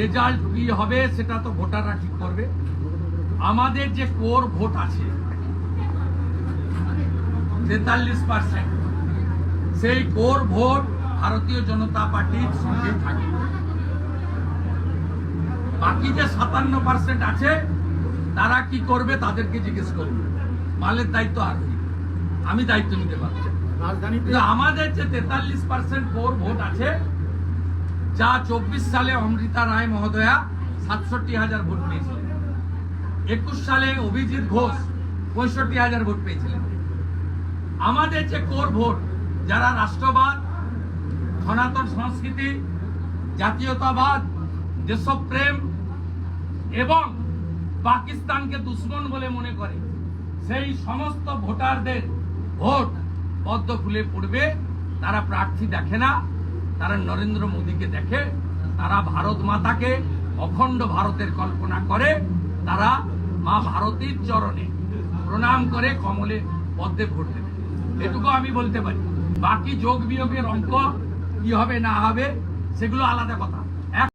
Result কি হবে সেটা তো ভোটাররা ঠিক করবে। আমাদের যে কোর ভোট আছে তেতাল্লিশ পার্সেন্ট। সেই কোর ভোট ভারতীয় জনতা পার্টির সঙ্গে থাকে। বাকি যে সাতান্ন পার্সেন্ট আছে তারা কি করবে তাদেরকে জিজ্ঞেস করবে মালের দায়িত্ব আর কি? আমি দায়িত্ব নিতে পারছি। আমাদের যে তেতাল্লিশ পার্সেন্ট কোর ভোট আছে যা চব্বিশ সালে অমৃতা রায় মহোদয়া সাতষট্টি হাজার ভোট পেয়েছিলেন। একুশ সালে অভিজিৎ ঘোষ পঁয়ষট্টি হাজার ভোট পেয়েছিলেন। আমাদের যে কোর ভোট, যারা রাষ্ট্রবাদ, সনাতন সংস্কৃতি, জাতীয়তাবাদ, দেশপ্রেম এবং পাকিস্তানকে দুশ্মন বলে মনে করে, সেই সমস্ত ভোটারদের ভোট পদ্ম ফুলে পড়বে, তারা প্রার্থী দেখে না। তারা নরেন্দ্র মোদীকে দেখে, তারা ভারত মাতাকে অখণ্ড ভারতের কল্পনা করে, তারা মা ভারতীর চরণে প্রণাম করে কমলে পদ্মে ভোট দেবে। এটুকু আমি বলতে পারি। বাকি যোগ বিয়োগের অঙ্ক কি হবে না হবে, সেগুলো আলাদা কথা।